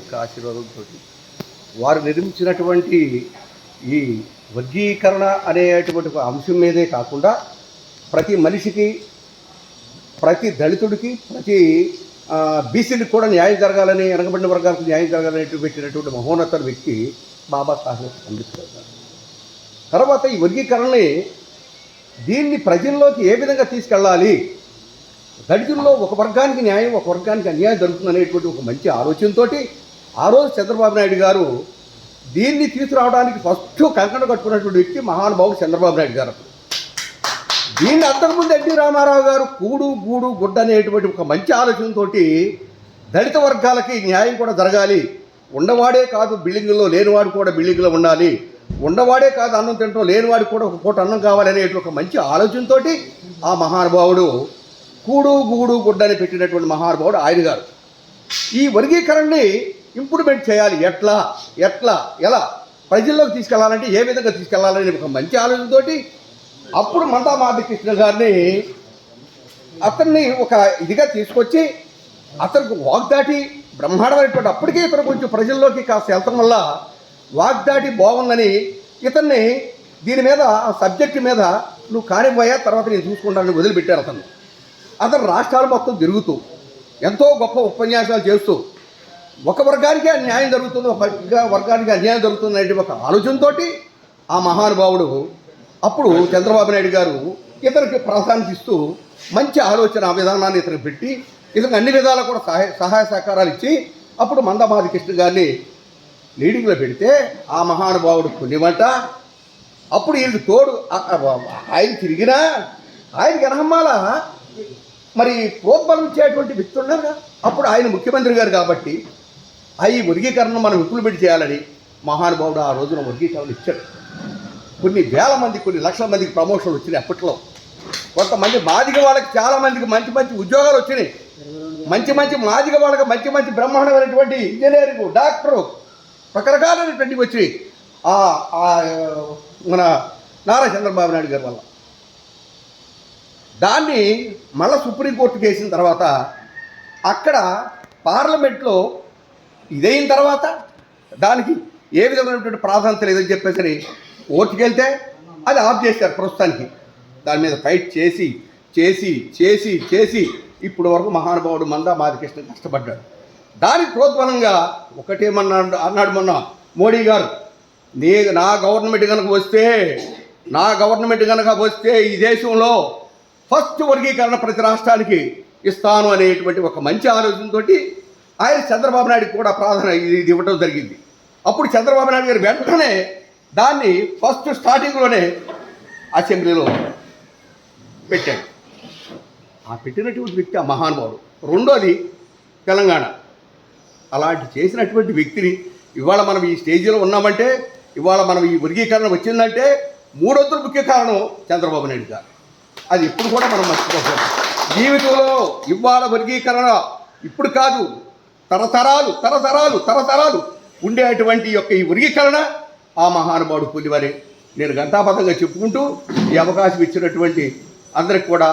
యొక్క ఆశీర్వాదంతో వారు నిర్మించినటువంటి ఈ వర్గీకరణ అనేటువంటి ఒక అంశం మీదే కాకుండా ప్రతి మనిషికి ప్రతి దళితుడికి ప్రతి బీసీలకు కూడా న్యాయం జరగాలని వెనకబడిన వర్గాలకు న్యాయం జరగాలని పెట్టినటువంటి మహోన్నత వ్యక్తి బాబాసాహెబ్ అంబేద్కర్ గారు. తర్వాత ఈ వర్గీకరణని దీన్ని ప్రజల్లోకి ఏ విధంగా తీసుకెళ్ళాలి? దళితుల్లో ఒక వర్గానికి న్యాయం ఒక వర్గానికి అన్యాయం జరుగుతుంది అనేటువంటి ఒక మంచి ఆలోచనతోటి ఆ రోజు చంద్రబాబు నాయుడు గారు దీన్ని తీసుకురావడానికి ఫస్ట్ కంకణ కట్టుకున్నటువంటి వ్యక్తి మహానుభావుడు చంద్రబాబు నాయుడు గారు దీన్ని అంతకుముందు ఎన్టీ రామారావు గారు కూడు గూడు గుడ్డ అనేటువంటి ఒక మంచి ఆలోచనతో దళిత వర్గాలకి న్యాయం కూడా జరగాలి. ఉండవాడే కాదు బిల్డింగ్లో లేనివాడు కూడా బిల్డింగ్లో ఉండాలి. ఉండవాడే కాదు అన్నం తింటాం లేనివాడు కూడా ఒక పూట అన్నం కావాలనేటువంటి ఒక మంచి ఆలోచనతో ఆ మహానుభావుడు కూడు గూడు గుడ్డ అని పెట్టినటువంటి మహానుభావుడు ఆయన గారు. ఈ వర్గీకరణని ఇంప్రూవ్మెంట్ చేయాలి. ఎట్లా? ఎట్లా? ఎలా? ప్రజల్లోకి తీసుకెళ్ళాలంటే ఏ విధంగా తీసుకెళ్ళాలని ఒక మంచి ఆలోచనతోటి అప్పుడు మంతా మాధకృష్ణ గారిని అతన్ని ఒక ఇదిగా తీసుకొచ్చి అతనికి వాగ్దాటి బ్రహ్మాండమైనటువంటి అప్పటికే ఇతను కొంచెం ప్రజల్లోకి కాస్త వెళ్తాం వల్ల వాగ్దాటి బాగుందని ఇతన్ని దీని మీద ఆ సబ్జెక్టు మీద నువ్వు కానిపోయా తర్వాత నేను చూసుకుంటానని వదిలిపెట్టారు అతను అతను రాష్ట్రాలు మొత్తం తిరుగుతూ ఎంతో గొప్ప ఉపన్యాసాలు చేస్తూ ఒక వర్గానికి న్యాయం జరుగుతుంది ఒక వర్గానికి అన్యాయం జరుగుతుంది అనే ఒక ఆలోచనతో ఆ మహానుభావుడు అప్పుడు చంద్రబాబు నాయుడు గారు ఇతనికి ప్రాధాన్యత ఇస్తూ మంచి ఆలోచన విధానాన్ని ఇతనికి పెట్టి ఇతనికి అన్ని విధాలు కూడా సహాయ సహాయ సహకారాలు ఇచ్చి అప్పుడు మందమాది కృష్ణ గారిని లీడింగ్లో పెడితే ఆ మహానుభావుడు పుణ్యమంట. అప్పుడు వీళ్ళకి తోడు ఆయన తిరిగినా ఆయనకి అనహమ్మాల మరి ప్రోత్బలం ఇచ్చేటువంటి వ్యక్తులు ఉన్నారు అప్పుడు ఆయన ముఖ్యమంత్రి గారు కాబట్టి ఆ ఈ వర్గీకరణను మనం పెట్టి చేయాలని మహానుభావుడు ఆ రోజున వర్గీకరణ ఇచ్చాడు. కొన్ని వేల మంది కొన్ని లక్షల మందికి ప్రమోషన్లు వచ్చినాయి అప్పట్లో. కొంతమంది మాదిగ వాళ్ళకి చాలా మందికి మంచి మంచి ఉద్యోగాలు వచ్చినాయి. మంచి మంచి మాదిగ వాళ్ళకి మంచి మంచి బ్రహ్మాండమైనటువంటి ఇంజనీరింగ్ డాక్టరు రకరకాలైనటువంటివి వచ్చినాయి. మన నారా చంద్రబాబు నాయుడు గారి వల్ల. దాన్ని మళ్ళా సుప్రీంకోర్టు వేసిన తర్వాత అక్కడ పార్లమెంట్లో ఇదైన తర్వాత దానికి ఏ విధమైనటువంటి ప్రాధాన్యత లేదని చెప్పేసి ఓటుకెళ్తే అది ఆఫ్ చేశారు ప్రస్తుతానికి. దాని మీద ఫైట్ చేసి చేసి చేసి చేసి ఇప్పుడు వరకు మహానుభావుడు మంద మాదికృష్ణ కష్టపడ్డాడు. దానికి ప్రోద్బలంగా ఒకటేమన్నాడు అన్నాడు మొన్న మోడీ గారు నీ నా గవర్నమెంట్ కనుక వస్తే నా గవర్నమెంట్ కనుక వస్తే ఈ దేశంలో ఫస్ట్ వర్గీకరణ ప్రతి రాష్ట్రానికి ఇస్తాను అనేటువంటి ఒక మంచి ఆలోచనతోటి ఆయన చంద్రబాబు నాయుడు కూడా ప్రాధాన్యత ఇది ఇది ఇవ్వడం జరిగింది. అప్పుడు చంద్రబాబు నాయుడు గారు వెంటనే దాన్ని ఫస్ట్ స్టార్టింగ్లోనే అసెంబ్లీలో పెట్టాడు. ఆ పెట్టినటువంటి వ్యక్తి ఆ మహానుభావుడు. రెండోది తెలంగాణ. అలాంటి చేసినటువంటి వ్యక్తిని ఇవాళ మనం ఈ స్టేజీలో ఉన్నామంటే ఇవాళ మనం ఈ వర్గీకరణ వచ్చిందంటే మూడొద్దుల ముఖ్య కారణం చంద్రబాబు నాయుడు గారు. అది ఇప్పుడు కూడా మనం మర్చిపోకూడదు. జీవితంలో ఇవాళ వర్గీకరణ ఇప్పుడు కాదు తరతరాలు తరతరాలు తరతరాలు ఉండేటువంటి యొక్క ఈ వర్గీకరణ ఆ మహానుభావుడు పులివరే. నేను గంటాపథంగా చెప్పుకుంటూ ఈ అవకాశం ఇచ్చినటువంటి అందరికి కూడా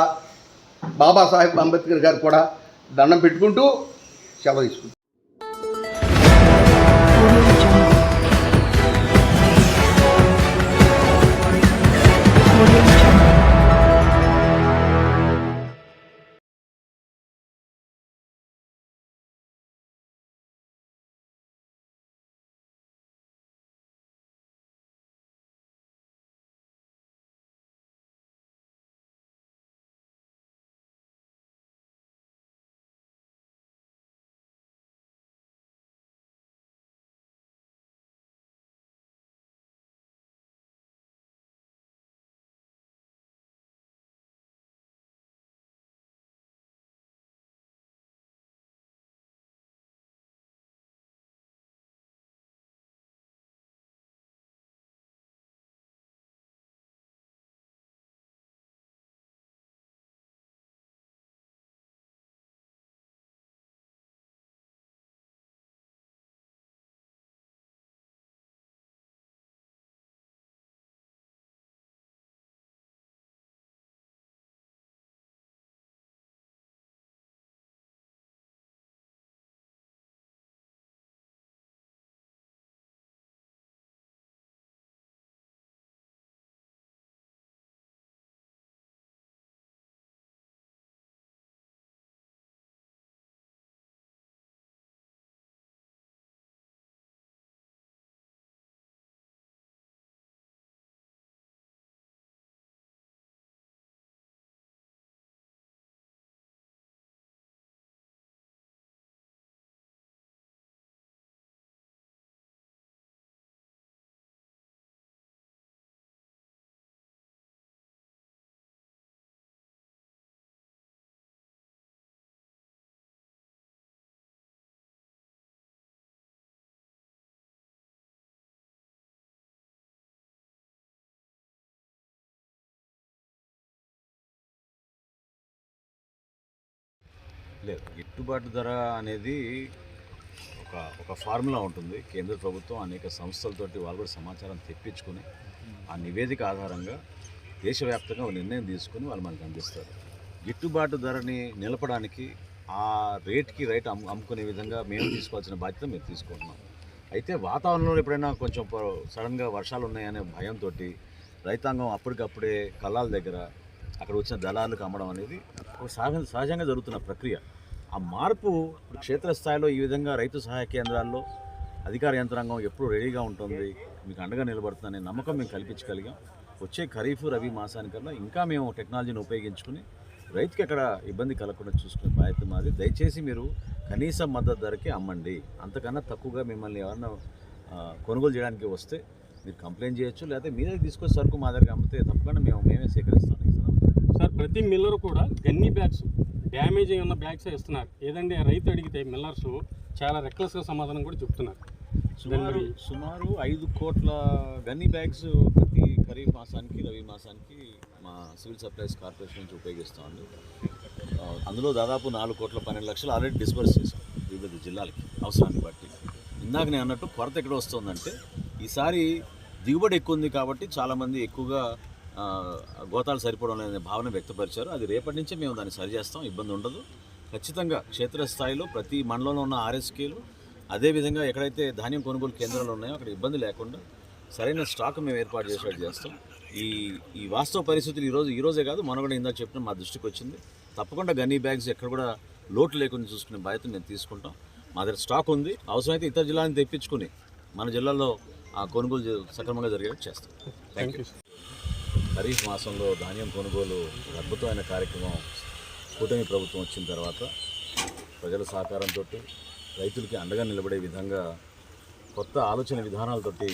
బాబాసాహెబ్ అంబేద్కర్ గారు కూడా దండం పెట్టుకుంటూ సెలవు తీసుకుంటాను లేదు. గిట్టుబాటు ధర అనేది ఒక ఒక ఫార్ములా ఉంటుంది. కేంద్ర ప్రభుత్వం అనేక సంస్థలతోటి వాళ్ళు కూడా సమాచారం తెప్పించుకొని ఆ నివేదిక ఆధారంగా దేశవ్యాప్తంగా ఒక నిర్ణయం తీసుకొని వాళ్ళు మనకు అందిస్తారు. గిట్టుబాటు ధరని నిలపడానికి ఆ రేట్కి రైట్ అమ్ము అమ్ముకునే విధంగా మేము తీసుకోవాల్సిన బాధ్యత మేము తీసుకుంటున్నాం. అయితే వాతావరణంలో ఎప్పుడైనా కొంచెం సడన్గా వర్షాలు ఉన్నాయనే భయంతో రైతాంగం అప్పటికప్పుడే కళ్ళాల దగ్గర అక్కడ వచ్చిన దళాలకు అమ్మడం అనేది ఒక సహజంగా జరుగుతున్న ప్రక్రియ. ఆ మార్పు క్షేత్రస్థాయిలో ఈ విధంగా రైతు సహాయ కేంద్రాల్లో అధికార యంత్రాంగం ఎప్పుడు రెడీగా ఉంటుంది. మీకు అండగా నిలబడుతుందనే నమ్మకం మేము కల్పించగలిగాం. వచ్చే ఖరీఫ్ రబీ మాసానికల్లా ఇంకా మేము టెక్నాలజీని ఉపయోగించుకుని రైతుకి ఎక్కడ ఇబ్బంది కలగకుండా చూసుకునే బాధ్యత మాది. దయచేసి మీరు కనీస మద్దతు ధరకే అమ్మండి. అంతకన్నా తక్కువగా మిమ్మల్ని ఎవరన్నా కొనుగోలు చేయడానికి వస్తే మీరు కంప్లైంట్ చేయొచ్చు. లేకపోతే మీ దగ్గర తీసుకొచ్చి సరుకు మా దగ్గర అమ్మితే తప్పకుండా మేము మేమే సేకరిస్తాం. సార్ ప్రతి మిల్లర్ కూడా గన్ని బ్యాగ్స్ డ్యామేజ్ అయి ఉన్న బ్యాగ్స్ ఇస్తున్నారు. ఏదంటే రైతు అడిగితే మిల్లర్స్ చాలా రెక్లెస్గా సమాధానం కూడా చెప్తున్నారు. సుమారు సుమారు ఐదు కోట్ల గన్నీ బ్యాగ్స్ ప్రతి ఖరీఫ్ మాసానికి రవి మాసానికి మా సివిల్ సప్లైస్ కార్పొరేషన్ నుంచి ఉపయోగిస్తామండి ఆ, అందులో దాదాపు నాలుగు కోట్ల పన్నెండు లక్షలు ఆల్రెడీ డిస్బర్స్ చేసాం వివిధ జిల్లాలకి అవసరాన్ని బట్టి. ఇందాక నేను అన్నట్టు కొరత ఎక్కడ వస్తుందంటే ఈసారి దిగుబడి ఎక్కువ ఉంది కాబట్టి చాలామంది ఎక్కువగా గోతాలు సరిపోవడం లేదనే భావన వ్యక్తపరిచారు. అది రేపటి నుంచే మేము దాన్ని సరిచేస్తాం ఇబ్బంది ఉండదు. ఖచ్చితంగా క్షేత్రస్థాయిలో ప్రతి మండలంలో ఉన్న ఆర్ఎస్కేలు అదేవిధంగా ఎక్కడైతే ధాన్యం కొనుగోలు కేంద్రాలు ఉన్నాయో అక్కడ ఇబ్బంది లేకుండా సరైన స్టాక్ మేము ఏర్పాటు చేసేట్టు చేస్తాం. ఈ ఈ వాస్తవ పరిస్థితులు ఈరోజు ఈరోజే కాదు మనం కూడా ఇందాక చెప్పిన మా దృష్టికి వచ్చింది. తప్పకుండా గన్నీ బ్యాగ్స్ ఎక్కడ కూడా లోటు లేకుండా చూసుకునే బాధ్యత మేము తీసుకుంటాం. మా దగ్గర స్టాక్ ఉంది. అవసరమైతే ఇతర జిల్లాని తెప్పించుకుని మన జిల్లాలో ఆ కొనుగోలు సక్రమంగా జరిగేట్టు చేస్తాం. థ్యాంక్ యూ ఖరీఫ్ మాసంలో ధాన్యం కొనుగోలు అద్భుతమైన కార్యక్రమం కూటమి ప్రభుత్వం వచ్చిన తర్వాత ప్రజల సహకారంతో రైతులకి అండగా నిలబడే విధంగా కొత్త ఆలోచన విధానాలతోటి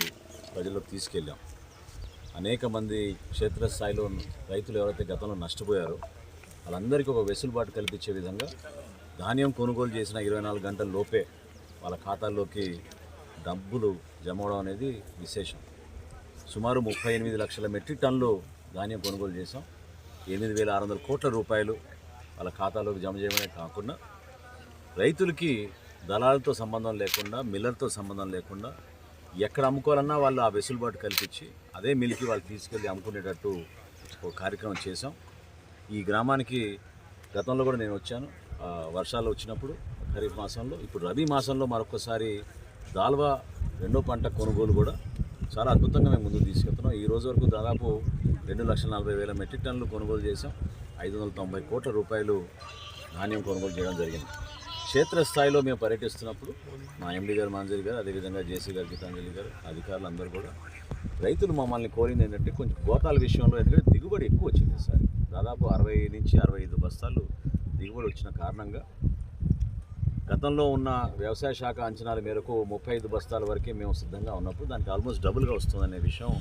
ప్రజల్లోకి తీసుకెళ్ళాం. అనేక మంది క్షేత్రస్థాయిలో రైతులు ఎవరైతే గతంలో నష్టపోయారో వాళ్ళందరికీ ఒక వెసులుబాటు కల్పించే విధంగా ధాన్యం కొనుగోలు చేసిన ఇరవై నాలుగు గంటల లోపే వాళ్ళ ఖాతాల్లోకి డబ్బులు జమ అవడం అనేది విశేషం. సుమారు ముప్పై ఎనిమిది లక్షల మెట్రిక్ టన్నులు ధాన్యం కొనుగోలు చేసాం ఎనిమిది వేల ఆరు వందల కోట్ల రూపాయలు వాళ్ళ ఖాతాలోకి జమ చేయడమే కాకుండా రైతులకి దళాలతో సంబంధం లేకుండా మిల్లర్తో సంబంధం లేకుండా ఎక్కడ అమ్ముకోవాలన్నా వాళ్ళు ఆ వెసులుబాటు కల్పించి అదే మిల్కి వాళ్ళు తీసుకెళ్ళి అమ్ముకునేటట్టు ఒక కార్యక్రమం చేసాం ఈ గ్రామానికి గతంలో కూడా నేను వచ్చాను. వర్షాలు వచ్చినప్పుడు ఖరీఫ్ మాసంలో ఇప్పుడు రబీ మాసంలో మరొకసారి దాల్వా రెండో పంట కొనుగోలు కూడా చాలా అద్భుతంగా మేము ముందుకు తీసుకెళ్తున్నాం. ఈ రోజు వరకు దాదాపు రెండు లక్షల నలభై వేల మెట్రిక్ టన్నులు కొనుగోలు చేసాం ఐదు వందల తొంభై కోట్ల రూపాయలు ధాన్యం కొనుగోలు చేయడం జరిగింది. క్షేత్రస్థాయిలో మేము పర్యటిస్తున్నప్పుడు మా ఎండి గారు మంజరి గారు అదేవిధంగా జేసీ గారు గీతాంజలి గారు అధికారులు అందరూ కూడా రైతులు మమ్మల్ని కోరింది ఏంటంటే కొంచెం గోతాల విషయంలో ఎందుకంటే దిగుబడి ఎక్కువ వచ్చింది సార్. దాదాపు అరవై నుంచి అరవై ఐదు బస్తాలు దిగుబడి వచ్చిన కారణంగా గతంలో ఉన్న వ్యవసాయ శాఖ అంచనాల మేరకు ముప్పై ఐదు బస్తాల వరకే మేము సిద్ధంగా ఉన్నప్పుడు దానికి ఆల్మోస్ట్ డబుల్గా వస్తుందనే విషయం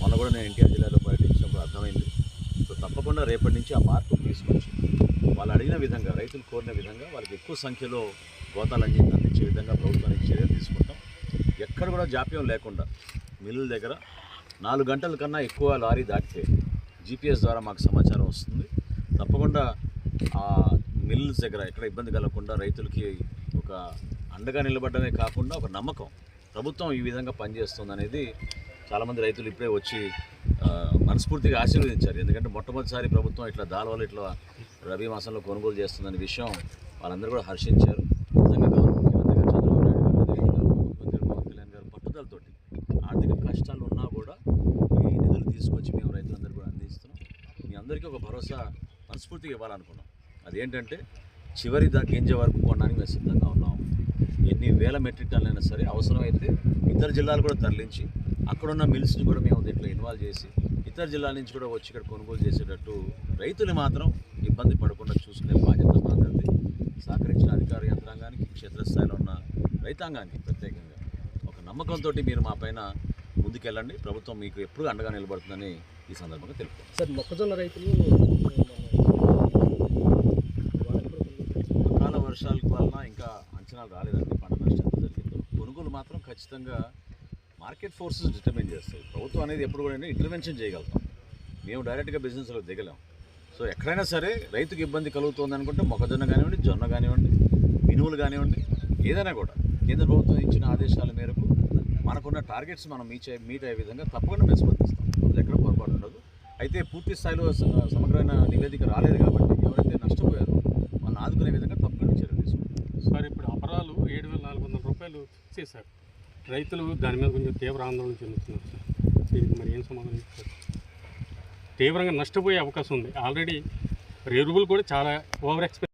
మొన్న కూడా నేను ఎన్టీఆర్ జిల్లాలో పర్యటించినప్పుడు అర్థమైంది. సో తప్పకుండా రేపటి నుంచి ఆ మార్పు తీసుకొచ్చి వాళ్ళు అడిగిన విధంగా రైతులు కోరిన విధంగా వాళ్ళకి ఎక్కువ సంఖ్యలో గోతాలు అంది అందించే విధంగా ప్రభుత్వానికి చర్యలు తీసుకుంటాం. ఎక్కడ కూడా జాప్యం లేకుండా మిల్లుల దగ్గర నాలుగు గంటల కన్నా ఎక్కువ లారీ దాటితే జీపీఎస్ ద్వారా మాకు సమాచారం వస్తుంది. తప్పకుండా మిల్స్ దగ్గర ఎక్కడ ఇబ్బంది కలగకుండా రైతులకి ఒక అండగా నిలబడమే కాకుండా ఒక నమ్మకం. ప్రభుత్వం ఈ విధంగా పనిచేస్తుంది అనేది చాలామంది రైతులు ఇప్పుడే వచ్చి మనస్ఫూర్తిగా ఆశీర్వదించారు. ఎందుకంటే మొట్టమొదటిసారి ప్రభుత్వం ఇట్లా దాల్వాలు ఇట్లా రబీ మాసంలో కొనుగోలు చేస్తుందనే విషయం వాళ్ళందరూ కూడా హర్షించారు. నిజంగా గౌరవ ముఖ్యమంత్రి గారు చంద్రబాబు నాయుడు గారు అదేవిధంగా ముఖ్యమంత్రి పవన్ కళ్యాణ్ గారు పట్టుదలతోటి ఆర్థిక కష్టాలు ఉన్నా కూడా ఈ నిధులు తీసుకొచ్చి మేము రైతులందరూ కూడా అందిస్తున్నాం. మీ అందరికీ ఒక భరోసా మనస్ఫూర్తిగా ఇవ్వాలనుకున్నాం. అదేంటంటే చివరి దా గింజ వరకు కొనడానికి మేము సిద్ధంగా ఉన్నాం. ఎన్ని వేల మెట్రిక్ టన్నులైనా సరే అవసరమైతే ఇతర జిల్లాలు కూడా తరలించి అక్కడున్న మిల్స్ని కూడా మేము దీంట్లో ఇన్వాల్వ్ చేసి ఇతర జిల్లాల నుంచి కూడా వచ్చి ఇక్కడ కొనుగోలు చేసేటట్టు రైతులు మాత్రం ఇబ్బంది పడకుండా చూసుకునే బాధ్యత మాత్రమే సహకరించిన అధికార యంత్రాంగానికి క్షేత్రస్థాయిలో ఉన్న రైతాంగానికి ప్రత్యేకంగా. ఒక నమ్మకంతో మీరు మా పైన ముందుకెళ్ళండి. ప్రభుత్వం మీకు ఎప్పుడు అండగా నిలబడుతుందని ఈ సందర్భంగా తెలుపు సార్ మొక్కజొన్న రైతులు అకాల వర్షాల వలన ఇంకా అంచనాలు రాలేదండి పంట నష్టం ఎంత జరిగిందో. కొనుగోలు మాత్రం ఖచ్చితంగా మార్కెట్ ఫోర్సెస్ డిటర్మైన్ చేస్తాయి. ప్రభుత్వం అనేది ఎప్పుడు కూడా ఇంటర్వెన్షన్ చేయగలుగుతాం. మేము డైరెక్ట్గా బిజినెస్లో దిగలేం. సో ఎక్కడైనా సరే రైతుకు ఇబ్బంది కలుగుతుంది అనుకుంటే మొక్కజొన్న కానివ్వండి జొన్న కానివ్వండి మినువులు కానివ్వండి ఏదైనా కూడా కేంద్ర ప్రభుత్వం ఇచ్చిన ఆదేశాల మేరకు మనకున్న టార్గెట్స్ మనం మీట్ మీట్ అయ్యే విధంగా తప్పకుండా మేము స్పందిస్తాం అందులో ఎక్కడ పొరపాటు ఉండదు. అయితే పూర్తి స్థాయిలో సమగ్రమైన నివేదిక రాలేదు కాబట్టి ఎవరైతే నష్టపోయారో వాళ్ళని ఆదుకునే విధంగా తప్పకుండా చర్యలు తీసుకుంటాం సార్ ఇప్పుడు అపరాలు ఏడు వేల నాలుగు వందల సార్. రైతులు దాని మీద కొంచెం తీవ్ర ఆందోళన చెందుతున్నారు సార్. దీనికి మరి ఏం సమాధానం చెప్తారు? తీవ్రంగా నష్టపోయే అవకాశం ఉంది. ఆల్రెడీ ఎరువులు కూడా చాలా ఓవర్ ఎక్స్పెక్ట్